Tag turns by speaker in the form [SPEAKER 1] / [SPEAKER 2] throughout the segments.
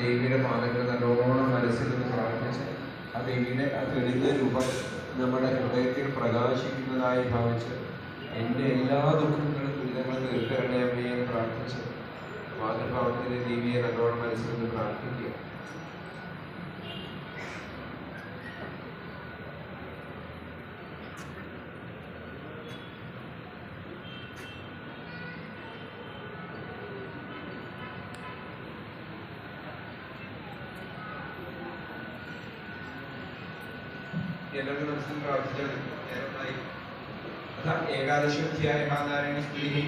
[SPEAKER 1] ദേവിയുടെ മാതകൾ നല്ലോണം മനസ്സിൽ നിന്ന് പ്രാർത്ഥിച്ച് ആ ദേവിയുടെ ആ തെളിഞ്ഞ രൂപം നമ്മുടെ ഹൃദയത്തിൽ പ്രകാശിക്കുന്നതായി ഭാവിച്ച് എന്റെ എല്ലാ ദുഃഖങ്ങളും ദുരിതങ്ങളും തീർക്കണേ അമ്മയെ പ്രാർത്ഥിച്ച് മാതൃഭാവത്തിന്റെ ദേവിയെ നല്ലോണം മനസ്സിൽ നിന്ന് പ്രാർത്ഥിക്കുക. എല്ലാവരും മനസ്സിൽ പ്രാർത്ഥിച്ചാൽ നേരമായി അതാ ഏകാദശോധ്യായ നാരായണ സ്തുതി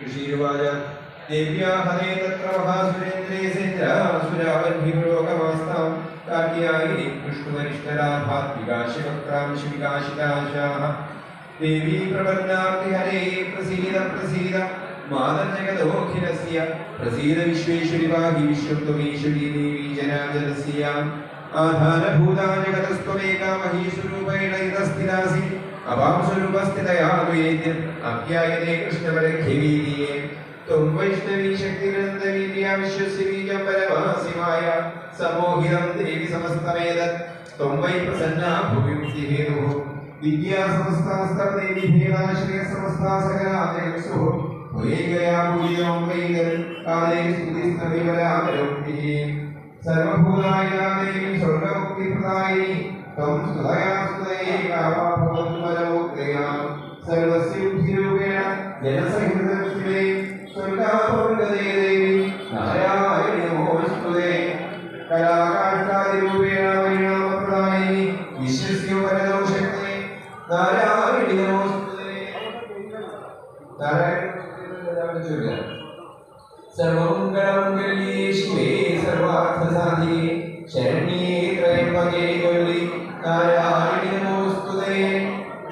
[SPEAKER 1] ഋഷിരുവാച ദേവ്യാ ഹരേ തത്ര മഹാസുരേന്ദ്രേ സേന്ദ്രാസുരാവന്ധിപുരോഗമാസ്താം കാർത്തിയായി വിഷ്ണുവരിഷ്ഠരാഭാത്വികാശിവക്രാംശിവികാശിതാശാः ദേവീ പ്രപന്നാർത്തി ഹരേ പ്രസീദ പ്രസീദ മാതർജഗദോഖിലസ്യ പ്രസീദ വിശ്വേശ്വരി പാഹി വിശ്വം ത്വമീശ്വരി ദേവീ ജനാജലസ്യാം आधारभूता जगतस्त्वमेका महीस्वरूपेण इतस्थितासि अभावस्वरूपस्थितया द्वैते अप्यायते कृष्णपरखिवीदिये त्वं वैष्णवी शक्तिरन्तवी प्रिया विश्वस्य बीजं परमासिवाय सम्मोहितं देवि समस्तमेतत्। त्वं वै प्रसन्ना भुविंसि हेतुः विद्या समस्तास्तवदेवी भेदाश्रय समस्ता सकला तेजसो भुये गया भूयं वै गरुत्काले स्तुतिस्तविवरामरुक्तिः ദേവി സ്വർഗമുക്തിപ്രദായിനി ത്വം സ്തുതയാ സ്തുതയേ കാമാഭവന്മനമുക്തയാ സർവസ്യ ബുദ്ധിരൂപേണ ജനസഹിതേ സ്വർഗാപൂർഗതേ ദേവി നാരായണി നമോസ്തുതേ കലാകാഷ്ടാദിരൂപേണ പരിണാമപ്രദായിനി വിശ്വസ്യ പരദോഷത്തെ നാരായണി നമോസ്തുതേ നാരായണ സർവമംഗളമംഗല്യേ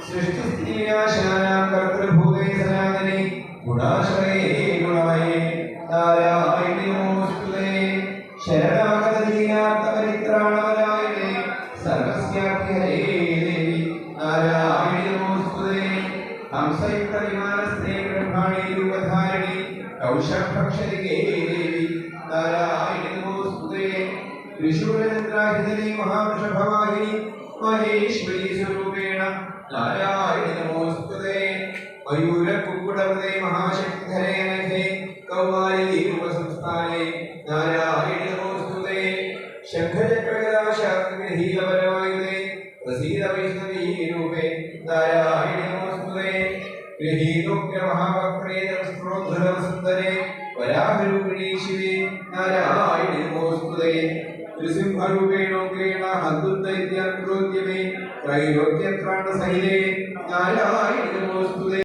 [SPEAKER 1] സൃഷ്ടിസ്ഥിതിവിനാശാനാം കർത്തൃഭൂതേ സനാതനേ ഗുണാശ്രയേ ഗുണമയേ നാരായണി നമോസ്തുതേ ശരണാഗതദീനാർത്ഥപരിത്രാണവരായണേ സർവസ്യാഭ്യരേ ദേവി നാരായണി നമോസ്തുതേ ഹംസയുക്തവിമാനസ്ഥേ ബ്രഹ്മാണി രൂപധാരിണി ദേവി നാരായണി നമോസ്തുതേ ത്രിശൂലചന്ദ്രാഹിതനി മഹാവൃഷഭവാഹിനി മഹേശ്വരി സ്വരൂപേണ നാരായണി നമോസ്തുതേ മയൂരകുക്കുടവതേ മഹാശക്തിധരേ നഖേ കൗമാരി രൂപസംസ്ഥാനേ നാരായണി നമോസ്തുതേ ശംഖചക്രഗദാശാസ്ത്രഗ്രഹീതപരമായുധേ പ്രസീത വൈഷ്ണവീ രൂപേ നാരായണി നമോസ്തുതേ ഗൃഹീതോഗ്രമഹാവക്രേതസ്ത്രോദ്ധരവസുന്ദരേ വരാഹരൂപിണീ ശിവേ നാരായണി നമോസ്തുതേ త్రిసింహరూపేణోకేణ హద్దుద్దైత్యం క్రోద్యమే త్రైలోక్యత్రాణ శైలే న్యాయాయ నమోస్తుతే